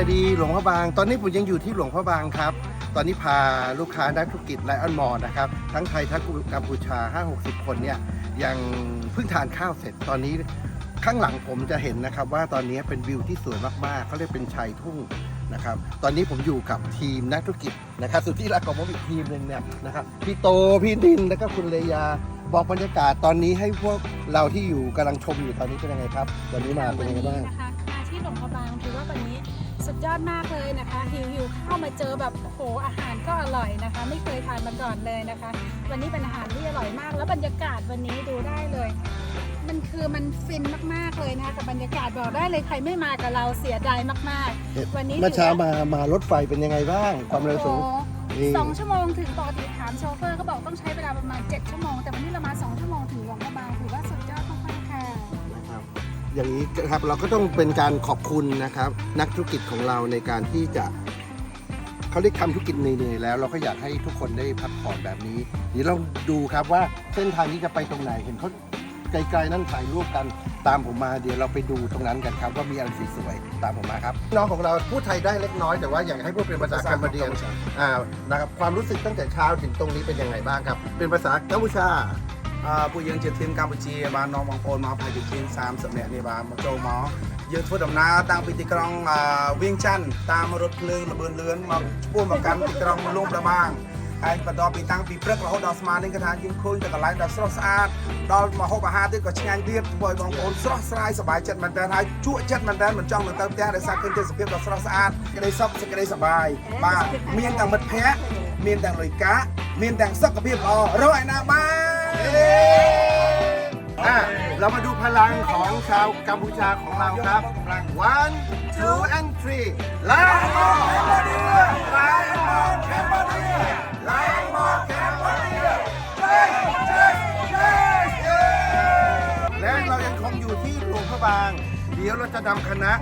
ายดีหลวงพ่อบาง ตอนนี้ผมยังอยู่ที่หลวงพ่อบางครับ ตอนนี้พาลูกค้านักธุรกิจไลออนมอลนะครับ ทั้งไทยทั้งกัมพูชา 5-60 คนเนี่ยยังเพิ่งทานข้าวเสร็จตอนนี้ข้างหลังผมจะเห็นนะครับว่าตอนนี้เป็นวิวที่สวยมากๆเขาเรียกเป็นชายทุ่งนะครับ ตอนนี้ผมอยู่กับทีมนักธุรกิจนะครับสุดที่รักของผมอีกทีมหนึ่งเนี่ยนะครับพี่โตพี่ดินแล้วก็คุณเลยาบอกบรรยากาศตอนนี้ให้พวกเราที่อยู่กำลังชมอยู่ตอนนี้เป็นยังไงครับ วันนี้มาเป็นยังไงบ้างนะคะมาที่หลวงพระบางถือว่าวันนี้ สุดยอดมากเลยนะคะหิวหิวเข้ามาเจอแบบโอ้โหอาหารก็อร่อยนะคะ ไม่เคยทานมาก่อนเลยนะคะ วันนี้เป็นอาหารที่อร่อยมาก แล้วบรรยากาศวันนี้ดูได้เลย มันคือมันฟินมากๆเลยนะคะกับบรรยากาศบอกได้เลยใครไม่มากับเราเสียดายมากๆ วันนี้เมื่อเช้าถืว่มามารถไฟเป็นยังไงบ้าง ความเร็วสูงโอ้โหนี่สองชั่วโมงถึงปกติถามโชเฟอร์เขาบอกต้องใช้เวลาประมาณ 7 ชั่วโมง แต่วันนี้เรามา 2 ชั่วโมงถึงหลวงพระบาง อย่างนี้ครับเราก็ต้องเป็นการขอบคุณนะครับ นักธุรกิจของเราในการที่จะเขาได้ทำธุรกิจเหนื่อยๆแล้ว เราก็อยากให้ทุกคนได้พักผ่อนแบบนี้เดี๋ยวเราดูครับว่าเส้นทางนี้จะไปตรงไหนเห็นเขาไกลๆนั่นถ่ายรูปกันตามผมมาเดี๋ยวเราไปดูตรงนั้นกันครับว่ามีอะไรสวยๆตามผมมาครับ น้องของเราพูดไทยได้เล็กน้อยแต่ว่าอยากให้พูดเป็นภาษากัมพูเดียนอ่านะครับความรู้สึกตั้งแต่เช้าถึงตรงนี้เป็นยังไงบ้างครับ เป็นภาษากัมพูชาអឺ ពួកយើងជាធីមកម្ពុជាបាននាំបងប្អូនមកប្រហែលជាជាង30នាក់នេះបាទមកចូលមកយើងធ្វើដំណើរតាំងពីទីក្រុងអឺវៀងច័ន្ទតាមរថភ្លើងលបឿនលឿនមកឆ្ពោះមកកាន់ទីក្រុងលំដាបាងហើយបន្ទាប់ពីតាំងពីព្រឹករហូតដល់ស្មាននេះគឺថាយើងឃើញតែកន្លែងដ៏ស្រស់ស្អាតដល់មកហូបអាហារទៀតក៏ឆ្ងាញ់ទៀតធ្វើឲ្យបងប្អូនស្រស់ស្រាយសប្បាយចិត្តមែនតើហើយជក់ចិត្តមែនតើមិនចង់ទៅទៅផ្ទះដោយសារឃើញទេសភាពដ៏ស្រស់ស្អាតក្តីសុខសេចក្តីសប្បាយបាទមានទាំងមិត្តភ័ក្តិមានទាំងលុយកាក់មានទាំងសុខភាពល្អរកឯណាបាន อะเรามาดูพลังของชาวกัมพูชาของเราครับ one two and three ไลมอแคมเบเดียไลมอแคมเบเดียไลมอแคมเบเดียเฮ้ยเฮ้ยเฮ้ยและเรายังคงอยู่ที่หลวงพระบาง เดี๋ยวเราจะนำคณะ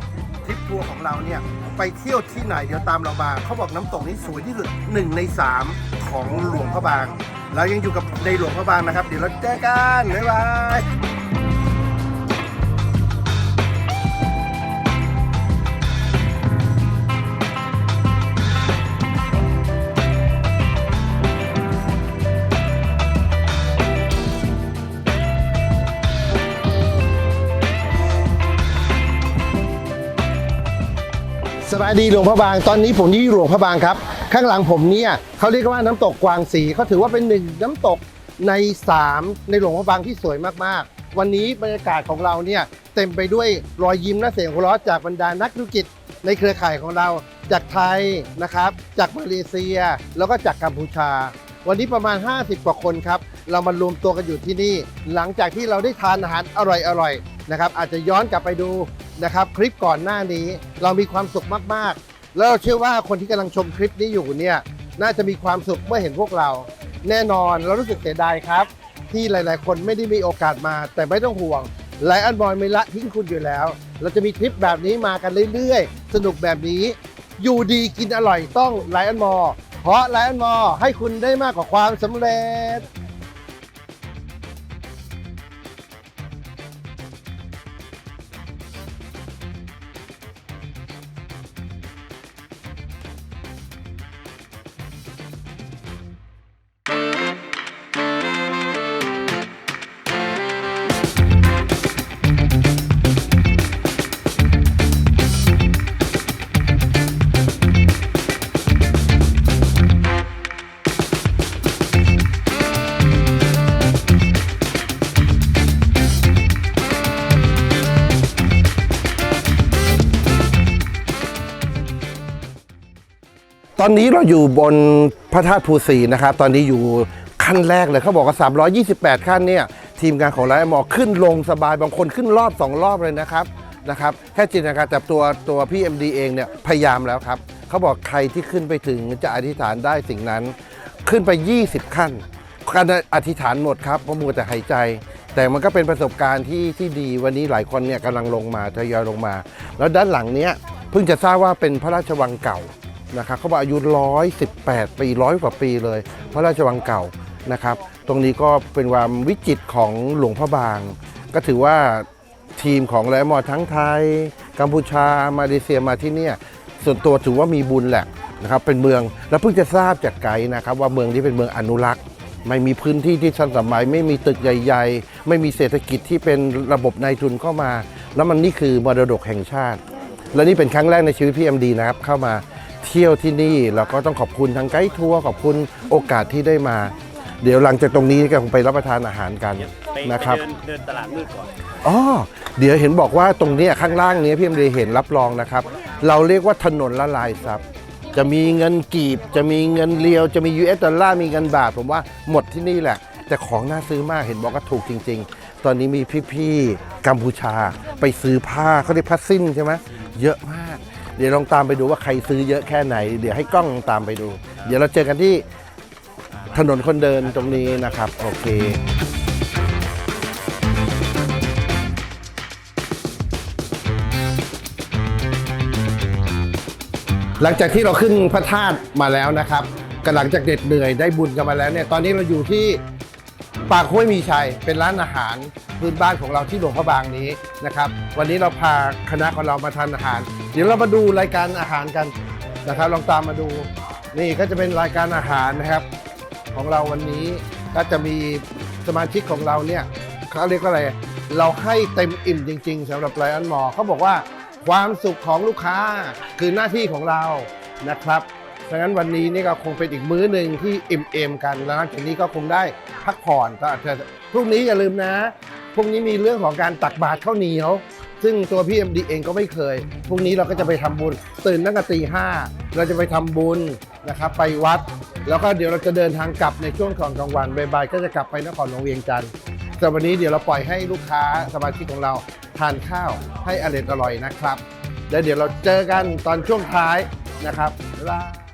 ทริปทัวร์ของเราเนี่ยไปเที่ยวที่ไหนเดี๋ยวตามเรามางเขาบอกน้ำตกนี้สวยที่สุดหนึ่งในสามของหลวงพระบาง เรายังอยู่กับในหลวงพระบางนะครับ เดี๋ยวเราเจอกันบ๊ายบายสบายดีหลวงพระบาง ตอนนี้ผมที่หลวงพระบางครับ ข้างหลังผมเนี่ยเขาเรียกว่าน้ำตกกวางสีเขาถือว่าเป็นหนึ่งน้ำตกใน 3 ในหลวงพระบางที่สวยมากๆ วันนี้บรรยากาศของเราเนี่ยเต็มไปด้วยรอยยิ้มและเสียงหัวเราะจากบรรดานักธุรกิจในเครือข่ายของเรา จากไทยนะครับ จากมาเลเซีย แล้วก็จากกัมพูชา วันนี้ประมาณ 50 กว่าคนครับ เรามารวมตัวกันอยู่ที่นี่ หลังจากที่เราได้ทานอาหารอร่อยๆนะครับ อาจจะย้อนกลับไปดูนะครับ คลิปก่อนหน้านี้ เรามีความสุขมากๆ แล้วเราเชื่อว่าคนที่กำลังชมคลิปนี้อยู่เนี่ย น่าจะมีความสุขเมื่อเห็นพวกเรา แน่นอนเรารู้สึกเสียดายครับ ที่หลาย ๆ คนไม่ได้มีโอกาสมา แต่ไม่ต้องห่วงไลออนบอยไม่ละทิ้งคุณอยู่แล้ว เราจะมีทริปแบบนี้มากันเรื่อย ๆ สนุกแบบนี้ อยู่ดีกินอร่อยต้องไลออนมอเพราะไลออนมอให้คุณได้มากกว่าความสำเร็จ ตอนนี้เราอยู่บนพระธาตุภูสีนะครับ ตอนนี้อยู่ขั้นแรกเลยเขาบอกว่า 328 ขั้นเนี่ย ทีมงานของไลฟ์มอขึ้นลงสบายบางคนขึ้นรอบ 2 รอบเลยนะครับนะครับแค่จินตนาการแต่ตัวตัวพี่ MD เองเนี่ยพยายามแล้วครับเขาบอกใครที่ขึ้นไปถึงจะอธิษฐานได้สิ่งนั้น ขึ้นไป 20 ขั้นการอธิษฐานหมดครับเพราะมัวแต่หายใจ แต่มันก็เป็นประสบการณ์ที่ที่ดีวันนี้หลายคนเนี่ยกำลังลงมาทยอยลงมา แล้วด้านหลังเนี้ยเพิ่งจะทราบว่าเป็นพระราชวังเก่า นะครับเขาบอกอายุ 118 ปีร้อยกว่าปีเลย พระราชวังเก่านะครับ ตรงนี้ก็เป็นความวิจิตรของหลวงพระบาง ก็ถือว่าทีมของไลมอทั้งไทย กัมพูชามาเลเซียมาที่เนี่ยส่วนตัวถือว่ามีบุญแหละนะครับเป็นเมืองแล้วเพิ่งจะทราบจากไกด์นะครับ ว่าเมืองนี้เป็นเมืองอนุรักษ์ ไม่มีพื้นที่ที่ทันสมัย ไม่มีตึกใหญ่ ๆ ไม่มีเศรษฐกิจที่เป็นระบบนายทุนเข้ามา แล้วมันนี่คือมรดกแห่งชาติ และนี่เป็นครั้งแรกในชีวิตพี่เอ็มดีนะครับเข้ามา เที่ยวที่นี่เราก็ต้องขอบคุณทางไกด์ทัวร์ขอบคุณโอกาสที่ได้มา เดี๋ยวหลังจากตรงนี้ก็คงไปรับประทานอาหารกันไปนะครับไปเดินเดินตลาดมืดก่อนอ๋อเดี๋ยวเห็นบอกว่าตรงเนี้ยข้างล่างเนี้ยพี่เอ็มดีเห็นรับรองนะครับ เราเรียกว่าถนนละลายซับจะมีเงินกีบ จะมีเงินเรียว จะมี US ดอลลาร์มีเงินบาท ผมว่าหมดที่นี่แหละ แต่ของน่าซื้อมากเห็นบอกว่าถูกจริง ๆ ตอนนี้มีพี่ๆกัมพูชา ไปซื้อผ้าเขาเรียกผ้าสิ้นใช่ไหมเยอะมาก เดี๋ยวลองตามไปดูว่าใครซื้อเยอะแค่ไหน เดี๋ยวให้กล้องตามไปดู เดี๋ยวเราเจอกันที่ถนนคนเดินตรงนี้นะครับ โอเคหลังจากที่เราขึ้นพระธาตุมาแล้วนะครับกหลังจากเด็ดเหนื่อยได้บุญกันมาแล้วเนี่ย ตอนนี้เราอยู่ที่ ปากห้วยมีชัยเป็นร้านอาหารพื้นบ้านของเราที่หลวงพระบางนี้นะครับวันนี้เราพาคณะของเรามาทานอาหาร เดี๋ยวเรามาดูรายการอาหารกันนะครับลองตามมาดู นี่ก็จะเป็นรายการอาหารนะครับ ของเราวันนี้ก็จะมีสมาชิกของเราเนี่ยเขาเรียกว่าอะไร เราให้เต็มอิ่มจริง ๆสำหรับไลออนหมอเขาบอกว่าความสุขของลูกค้าคือหน้าที่ของเรานะครับ ดังนั้นวันนี้นี่ก็คงเป็นอีกมื้อหนึ่งที่อิ่มเอมกันแล้วหลังจากนี้ก็คงได้พักผ่อนก็อาจจะพรุ่งนี้อย่าลืมนะพรุ่งนี้มีเรื่องของการตักบาตรข้าวเหนียว ซึ่งตัวพี่เอ็มดีเองก็ไม่เคยพรุ่งนี้เราก็จะไปทำบุญ ตื่นตั้งแต่ตีห้าเราจะไปทำบุญนะครับไปวัด แล้วก็เดี๋ยวเราจะเดินทางกลับในช่วงของกลางวันบ่ายๆก็จะกลับไปนครหลวงเวียงจันทร์แต่วันนี้เดี๋ยวเราปล่อยให้ลูกค้าสมาชิกของเราทานข้าวให้อร่อยอร่อยนะครับ แล้วเดี๋ยวเราเจอกันตอนช่วงท้ายนะครับบ๊ายบาย